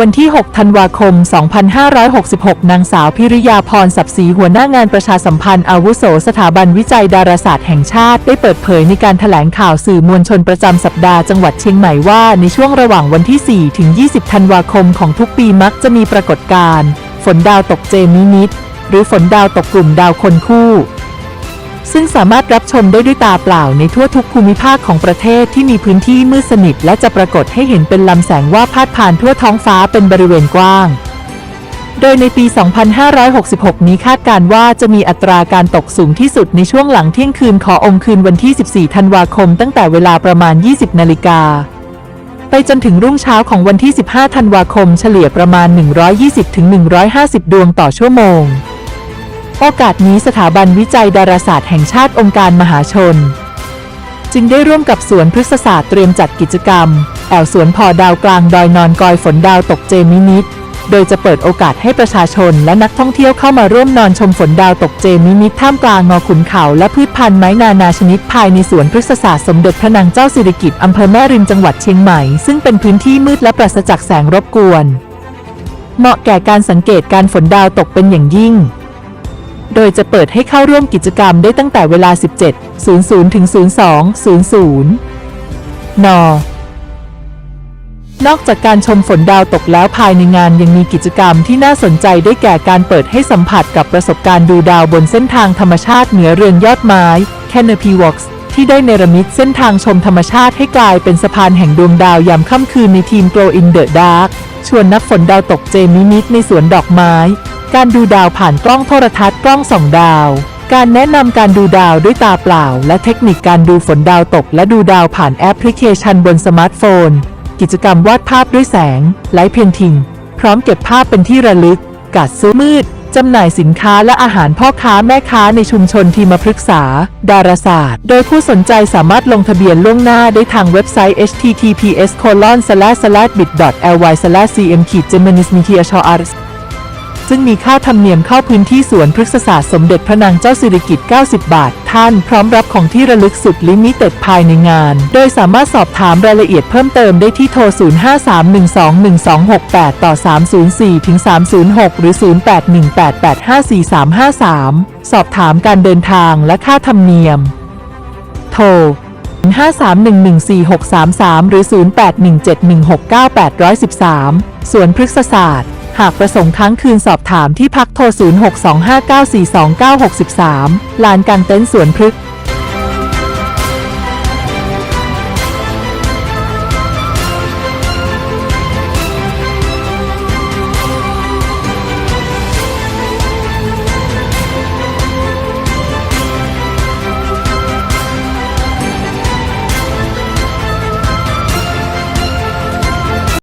วันที่ 6 ธันวาคม 2566 นางสาวพิริยาพรศับศรีหัวหน้างานประชาสัมพันธ์อาวุโสสถาบันวิจัยดาราศาสตร์แห่งชาติ ได้เปิดเผยในการถแถลงข่าวสื่อมวลชนประจำสัปดาห์จังหวัดเชียงใหม่ว่าในช่วงระหว่างวันที่ 4 ถึง 20 ธันวาคมของทุกปีมักจะมีปรากฏการณ์ฝนดาวตกเจมินิดหรือฝนดาวตกกลุ่มดาวคนคู่ ซึ่งสามารถรับชมได้ด้วยตาเปล่าในทั่วทุกภูมิภาคของประเทศที่มีพื้นที่มืดสนิท และจะปรากฏให้เห็นเป็นลำแสงว่าพาดผ่านทั่วท้องฟ้าเป็นบริเวณกว้าง โดยในปี 2566 นี้คาดการณ์ว่าจะมีอัตราการตกสูงที่สุดในช่วงหลังเที่ยงคืนขอองคืนวันที่ 14 ธันวาคม ตั้งแต่เวลาประมาณ 20 นาฬิกาไปจนถึงรุ่งเช้าของวันที่ 15 ธันวาคม เฉลี่ยประมาณ 120-150 ดวงต่อชั่วโมง โอกาสนี้สถาบันวิจัยดาราศาสตร์แห่งชาติองค์การมหาชน จึงได้ร่วมกับสวนพฤกษศาสตร์เตรียมจัดกิจกรรม แอวสวนพอดาวกลางดอยนอนกอยฝนดาวตกเจมินิดโดยจะเปิดโอกาสให้ประชาชนและนักท่องเที่ยวเข้ามาร่วมนอนชมฝนดาวตกเจมินิดท่ามกลางงอขุนเขาและพืชพันธุ์ไม้นานาชนิดภายในสวนพฤกษศาสตร์สมเด็จพระนางเจ้าสิริกิติ์อำเภอแม่ริมจังหวัดเชียงใหม่ ซึ่งเป็นพื้นที่มืดและปราศจากแสงรบกวน เหมาะแก่การสังเกตการฝนดาวตกเป็นอย่างยิ่ง โดยจะเปิดให้เข้าร่วมกิจกรรมได้ตั้งแต่เวลา 17.00 ถึง 02.00 น นอกจากการชมฝนดาวตกแล้วภายในงานยังมีกิจกรรมที่น่าสนใจได้แก่การเปิดให้สัมผัสกับประสบการณ์ดูดาวบนเส้นทางธรรมชาติเหนือเรือนยอดไม้ Canopy Walks ที่ได้เนรมิตเส้นทางชมธรรมชาติให้กลายเป็นสะพานแห่งดวงดาวยามค่ำคืนในทีม Glow in the Dark ชวนนักฝนดาวตกเจมินิดในสวนดอกไม้ การดูดาวผ่านกล้องโทรทัศน์กล้องส่องดาว การแนะนำการดูดาวด้วยตาเปล่า และเทคนิคการดูฝนดาวตก และดูดาวผ่านแอปพลิเคชันบนสมาร์ทโฟน กิจกรรมวาดภาพด้วยแสง ไลท์เพนทิง พร้อมเก็บภาพเป็นที่ระลึก กัดซื้อมืด จำหน่ายสินค้าและอาหารพ่อค้าแม่ค้าในชุมชนทีมพฤกษา ดาราศาสตร์ โดยผู้สนใจสามารถลงทะเบียนล่วงหน้าได้ทางเว็บไซต์ https ซึ่งมีค่าธรรมเนียมเข้าพื้นที่สวนพฤกษศาสตร์สมเด็จพระนางเจ้าสิริกิติ์ 90 บาท ท่านพร้อมรับของที่ระลึกสุดลิมิเต็ดภายในงาน โดยสามารถสอบถามรายละเอียดเพิ่มเติมได้ที่โทร 0531212268 ต่อ 304ถึง306 หรือ 0818854353 สอบถามการเดินทางและค่าธรรมเนียม โทร53114633 หรือ 0817169813ส่วนพฤกษศาสตร์ หากประสงค์ค้างคืนสอบถามที่พักโทร 0625942963 ลานกางเต็นท์สวนพฤกษ์